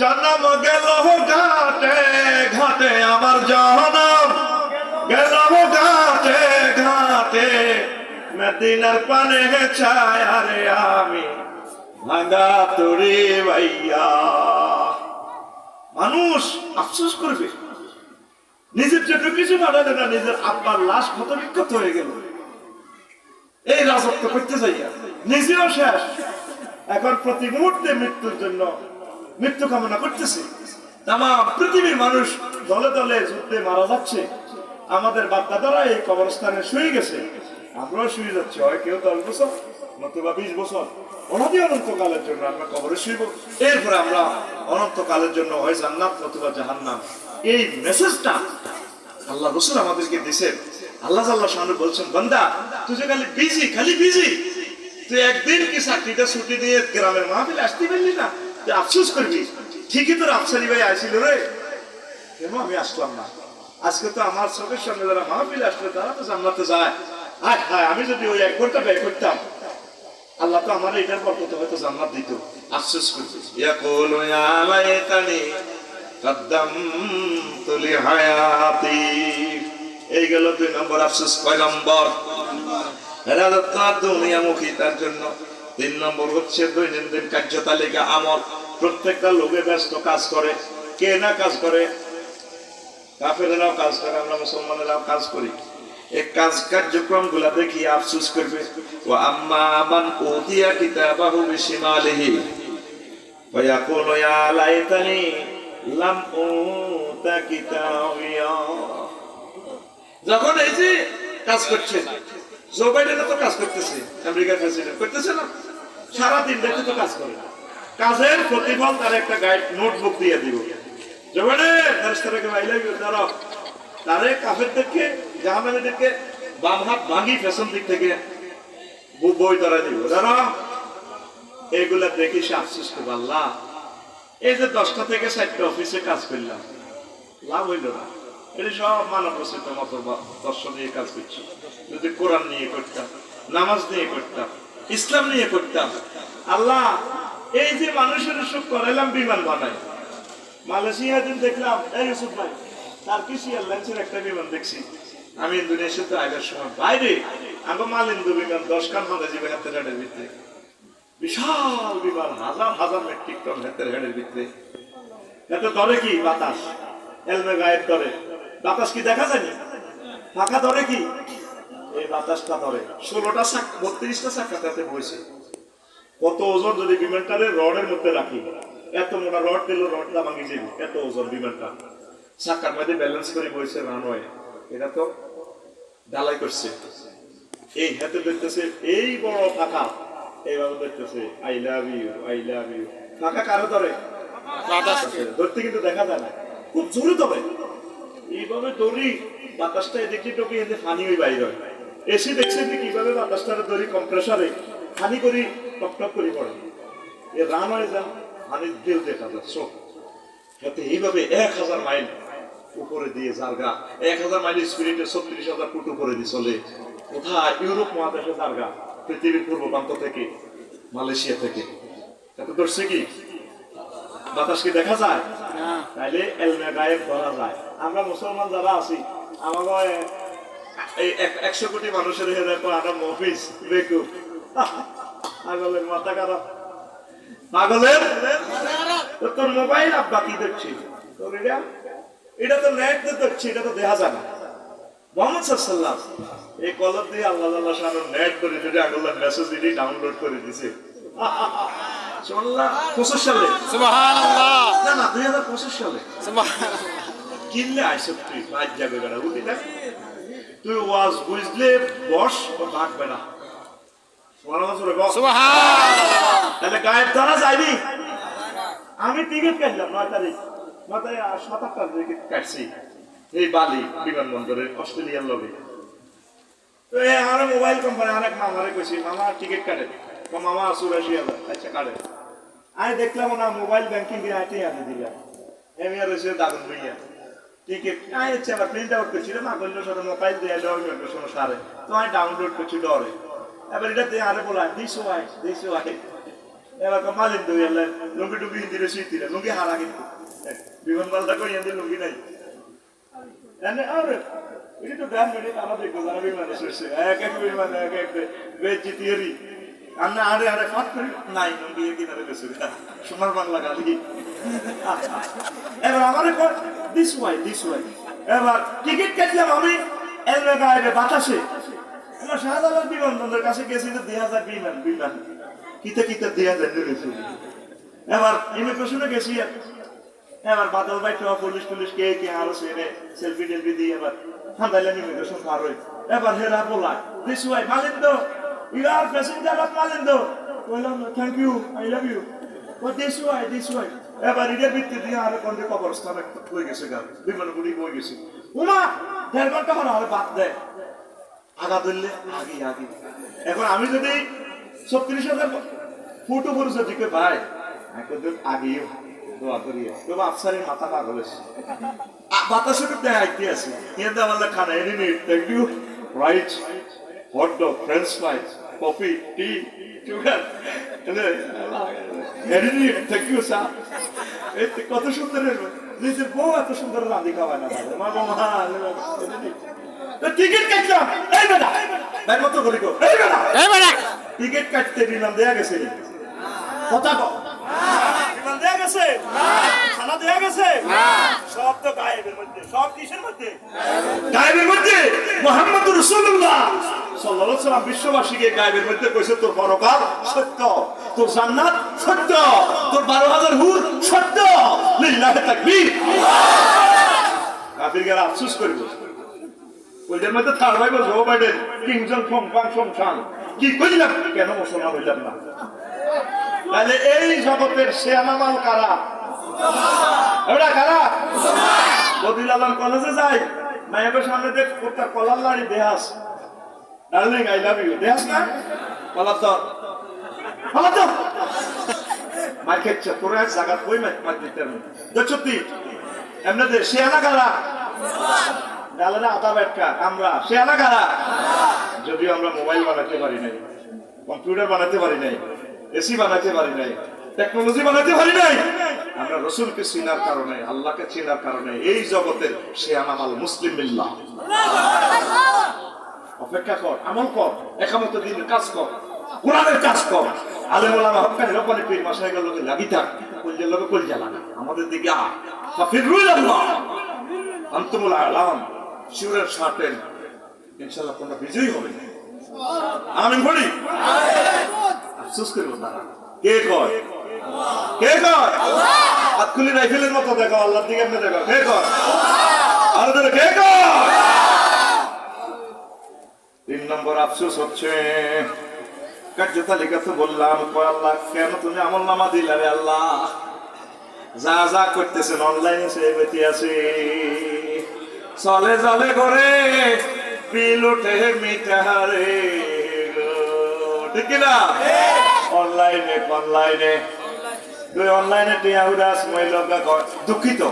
জন্ম গেল ঘাটে ঘাটে আমার জনম। গেল ঘাটে ঘাটে মদিনার পানে ছায়া রে আমি। ভাঙা তোরে ভাইয়া। মানুষ আফসোস করবে। নিজের জন্য কিছু বানালে না, নিজের আব্বার লাশ ক্ষত বিক্ষত হয়ে গেল। এই রাজত্ব করতে যাইয়া, নিজেও শেষ। এখন প্রতি মুহূর্তে মৃত্যুর জন্য মৃত্যু কামনা করতেছে। তাম পৃথিবীর মানুষ দলে দলে যুদ্ধে মারা যাচ্ছে। আমাদের বাপদাদারা এই কবরস্থানে শুয়ে গেছে। আমরাও শুয়ে যাচ্ছি। হয় কেউ দশ বছর, নতুবা বিশ বছর। অনাদি অনন্তকালের জন্য আমরা কবরে শুইব। এরপরে আমরা অনন্তকালের জন্য হয় জান্নাত নতুবা জাহান্নাম। এই মেসেজটা আল্লাহ রসুল আমাদেরকে দিছেন আল্লাহ আল্লাহ সামনে বলছেন, বান্দা, তুই যে খালি বিজি খালি বিজি তুই একদিন কি চাকরিটা ছুটি দিয়ে গ্রামের মাহফিলে আসতে পারলি না? আফসোস করবি? ঠিকই তোর আফসারি ভাই আসিল রে। কেন আমি আসলাম না? আজকে তো আমার সবের সঙ্গে যারা মাহফিল আসলে তারা তো জানলাতে যায়। আয় হায়, আমি যদি ওই এক ঘণ্টা ব্যয় করতাম, আল্লাহ তো আমার এটার বরকতে হয়তো জান্নাত দিত। আফসোস করবে। এই গেল দুই নম্বর, আফসোস। কয় নম্বর? এরা দুনিয়ামুখী, তার জন্য। তিন নম্বর হচ্ছে দৈনন্দিন কার্যতালিকা, আমল। প্রত্যেকটা লোকে ব্যস্ত কাজ করে। কে না কাজ করে? কাফেরাও কাজ করে, আমরা মুসলমানেরাও কাজ করি। এই কাজ কার্যক্রমগুলা দেখি আফসুস করবে ও আম্মা আমান লাম যখন এই যে কাজ করছে, জো বাইডেন তো কাজ করতেছে, আমেরিকার প্রেসিডেন্ট করতেছে না? সারা দিন দেখে তো কাজ করে কাজের প্রতিফল তার একটা গাইড নোটবুক দিয়ে দিব। জো বাইডেন ফেরেশতাকে আই লাভ ইউ দাঁড়াও। তারে কাফেরদেরকে, জাহান্নামীদেরকে বাম হাত ভাঙি পেছন দিক থেকে বই ধরা দিব। এগুলা দেখি সে আফসোস করব, আল্লাহ, এই যে দশটা থেকে চারটা অফিসে কাজ করলাম, লাভ হইল না। এটা সব মানব রচিত মতো দর্শন নিয়ে কাজ করছি। যদি কোরআন নিয়ে করতাম, নামাজ নিয়ে করতাম ইসলাম নিয়ে করতাম। আল্লাহ, এই যে মানুষের সুখ করাইলাম, বিমান বানাই। মালয়েশিয়া দিন দেখলাম, এই ইউসুফ ভাই, তার কিছু এয়ারলাইন্সের একটা বিমান দেখছি। আমি ইন্দোনেশিয়াতে আইবার সময়। বাইরে আমার মালিন্দু বিমান, দশ খান মাঝে জীবন হাতে ভিতরে। বিশাল বিমান, হাজার হাজার মেট্রিক টন হেতের হেডের ভিতরে। এত ধরে কি বাতাস? এলমে গায়েব ধরে। বাতাস কি দেখা যায়নি? ফাঁকা ধরে কি? এই বাতাসটা ধরে। ষোলোটা বত্রিশটা চাকা তাতে বইছে। কত ওজন যদি বিমানটারে রডের মধ্যে রাখি? এত মোটা রড দিল রডটা ভাঙি যাবে এত ওজন বিমানটা। চাকার মধ্যে ব্যালেন্স করে বইছে রানওয়ে এটা তো ঢালাই করছে। এই হাতে দেখতেছে এই বড় ফাঁকা। এইভাবে দেখতেছে I love you I love you ফাঁকা কারও ধরে? ধরতে কিন্তু দেখা যায় না। খুব জোরে তবে এইভাবে দড়ি বাতাসটা এদিকে টুকি এতে ফানি হয়ে বাইর হয়। এসি দেখছেন যে কীভাবে বাতাসটার দড়ি কম্প্রেসারে ফানি করি টপ টপ করে পড়ে। এ রান হয়ে যান ফানির দিল দেখা যায় চোখ। যাতে এইভাবে এক হাজার মাইল উপরে দিয়ে জারগা এক হাজার মাইল স্পিরিটে ছত্রিশ হাজার ফুট উপরে দিয়ে চলে। কোথায়? ইউরোপ মহাদেশে জারগা পৃথিবীর পূর্ব প্রান্ত থেকে মালয়েশিয়া থেকে। এত ধরছে কি? বাতাস কি দেখা যায়? তাইলে এলমে গায়েব ধরা যায়। আমরা মুসলমান যারা আছি আমাকে এই একশো কোটি মানুষের দেখো মফিস বেকুব পাগলের মাথা খারাপ। পাগলের? তোর মোবাইল আব্বা কি দেখছি? তোর এটা? এটা তো নেট দিয়ে দেখছি এটা তো দেখা যায় না মোহাম্মদ সাল্লাম এই কলম দিয়ে আল্লাহ আল্লাহ শাহ নেট করে যদি আগুল্লাহ মেসেজ ডাউনলোড করে দিছে। সালে? না না দুই হাজার পঁচিশ সালে। কিনলে আইসব তুই পাঁচ যাবে বেড়া উঠি না? তুই ওয়াজ বুঝলে বস ভাগবে না। তাহলে গায়েব ধরা যায়নি। আমি টিকিট কাটলাম নয় তারিখ নয় তারিখ সাত আটটার টিকিট কাটছি। এই বালি বিমানবন্দরে অস্ট্রেলিয়ার লগে। তো আমার মোবাইল কোম্পানি অনেক মামারে কইছি মামা টিকিট কাটে। তো মামা চুরাশি হাজার আচ্ছা কাটে। আমি দেখলাম না মোবাইল ব্যাংকিং দিয়ে আইতে আনি দিলাম। এমি আর রয়েছে দারুণ ভাইয়া টিকিট আমি হচ্ছে আবার প্রিন্ট আউট করছি মা করল সাথে মোবাইল দিয়ে এলো সারে তো আমি ডাউনলোড করছি ডরে এবার এটা দিয়ে আরে বলা দিস ওয়াই দিস ওয়াই এবার মালিন দই এলে লুঙ্গি টুঙ্গি হিন্দিরে সুইতি না লুঙ্গি হারা কিন্তু বিমান মালটা কই হিন্দি লুঙ্গি নাই এনে আরে এটা তো গান মেরে আমাদের গোজারা বিমানে শুনছে এক এক বিমানে এক এক বেজি তিয়েরি আন্না আরে আরে ফাট করি নাই লুঙ্গি কিনারে গেছে সোনার বাংলা গালি এবার আমারে দিস ওয়াই দিস ওয়াই এবার টিকিট কাটলাম আমি এর গায়ে বাতাসে। আমরা শাহজালাল বিমানবন্দরের কাছে গেছি তো দুই হাজার বিমান বিমান। কিতে কিতে দুই হাজার নিয়েছি এবার ইমিগ্রেশনে গেছি। এবার বাদল ভাই তো পুলিশ পুলিশ কে কে আরও সেরে সেলফি টেলফি দিয়ে এবার হান্দাইলেন ইমিগ্রেশন পার হই। এবার হেরা বলা this why Malindo. You are passenger of Malindo. বললাম thank you I love you O this Y this Y এবার ইডের ভিত্তি দিয়ে আর কোনটি কবরস্থানে হয়ে গেছে গা বিমানগুড়ি হয়ে গেছে। উমা দেড় ঘণ্টা পর আর বাদ দেয়। আগা ধরলে আগে আগে। এখন আমি যদি ছত্রিশ হাজার ফুট উপরে যদি কেউ ভাই এখন আগেও দোয়া করি। তবে আফসারের মাথা পাগল বাতাসে তো দেয় আইতে আছে। কিন্তু আমার খানা এনে নিই thank you right hot dog French fries coffee tea sugar you sir এই কত সুন্দর নিজের বউ এত সুন্দর রাঁধি খাওয়ায় না মা মা টিকিট কাটলাম এই বেটা ভাই মতো করি গো। এই বেটা এই বেটা। টিকিট কাটতে দিলাম দেয়া গেছে। কথা কো দিলাম দেয়া গেছে। খানা দেয়া গেছে। সব তো গায়েবের মধ্যে। সব কিসের মধ্যে? গায়েবের মধ্যে। মোহাম্মদ রাসূলুল্লাহ। আলাইহি সাল্লাম বিশ্ববাসীকে গায়েবের মধ্যে কইছে, তোর পরকাল সত্য। তোর জান্নাত সত্য। তোর 12000 হুর সত্য। লিল্লাহি তাকবীর। কাফির গেরা আফসোস করবে ওইটার মধ্যে থার ভাই বলছে, ও বাইডেন কিংজন ফং ফাং সং সাং কি কইলাম? কেন মুসলমান হইলাম না? তাহলে এই জগতের শেয়ানামাল কারা? ওরা কারা? বদিলালাম কলেজে যাই মায়ের সামনে দেখ কলার লাড়ি দেহাস। ডার্লিং আই লাভ ইউ দেহাস না কলার তো কলার তো মার খেচ্ছে তোর এক জায়গা কই মার মার দিতে দেখছ তুই এমনি শেয়ানা কারা ডালের আধা ব্যাটকা আমরা সে আনা যদিও আমরা মোবাইল বানাতে পারি নাই, কম্পিউটার বানাতে পারি নাই, এসি বানাতে পারি নাই, টেকনোলজি বানাতে পারি নাই, আমরা রসুলকে চিনার কারণে, আল্লাহকে চিনার কারণে এই জগতের সে আমাল মুসলিম মিল্লাহ। অপেক্ষা কর আমল কর একামত দিন কাজ কর কোরআনের কাজ কর আলেম ওলামা হকানি রব্বানি পীর মাসাইকের লোকে লাগি থাক কলজের লোকে কলজা লাগা আমাদের দিকে আ ফাফিরুল আল্লাহ আন্তমুল আলাম শিউরের শার্টেন ইনশাআল্লাহ তোমরা বিজয়ী হবে আমি বলি আফসোস করব তারা কে কয় কে কয় হাতকুলি রাইফেলের মতো দেখো আল্লাহর দিকে দেখো কে আর ধরে কে কয় তিন নম্বর আফসোস হচ্ছে, কার্য তালিকা তো বললাম আল্লাহ কেন তুমি আমল নামা দিলে রে আল্লাহ। যা যা করতেছেন অনলাইনে সে বেঁচে আছে। চলে চলে করে বিল ওঠে মিটারে ঠিক না? অনলাইনে অনলাইনে অনলাইনে টিয়া উদাস মহিলা দুঃখিত।